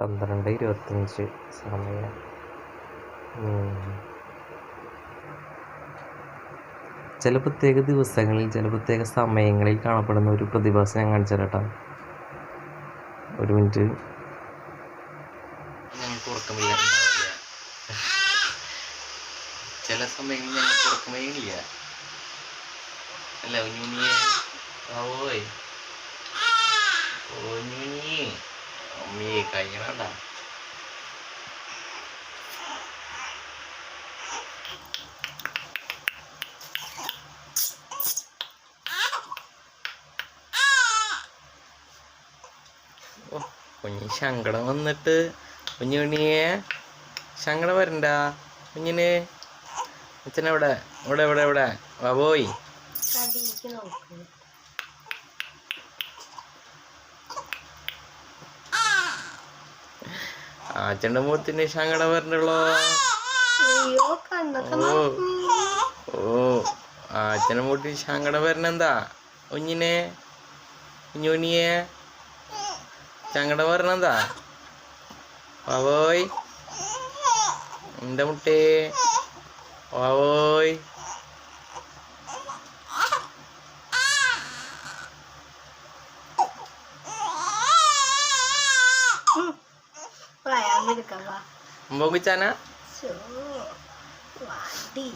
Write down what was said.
പന്ത്രണ്ട് ഇരുപത്തഞ്ച് സമയം. ചില പ്രത്യേക ദിവസങ്ങളിൽ ചില പ്രത്യേക സമയങ്ങളിൽ കാണപ്പെടുന്ന ഒരു പ്രതിഭാസം ഞാൻ കാണിച്ചു തരാം ഒരു മിനിറ്റ്. ചില സമയങ്ങളിൽ ഞങ്ങൾക്ക് ഉറക്കമേ ഇല്ല അല്ല ഉഞ്ഞുണിയെ ഓയ് ഉഞ്ഞുണി അമ്മയെ കഴിയണണ്ട ഓ കുഞ്ഞി സങ്കടം വന്നിട്ട്. കുഞ്ഞുണ്ണിയെ സങ്കടം വരണ്ട? കുഞ്ഞിന് അച്ഛനെവിടെ? ഇവിടെ ഇവിടെ ഇവിടെ. വാ പോയി. അച്ഛന്റെ മുഖത്തിന് സങ്കടം വരണല്ലോ ഓ. അച്ഛന്റെ മുഖത്തിന് സങ്കടം വരണെന്താ? കുഞ്ഞിനെ കുഞ്ഞുണ്ണിയെ? സങ്കടം വരണെന്താ? വാവോയ്. എന്റെ മുട്ടേ. വാവോയ്. ಅಮೆರಿಕವಾ ಹೋಗಿಚಾನ ಸೊ ವಾಡಿ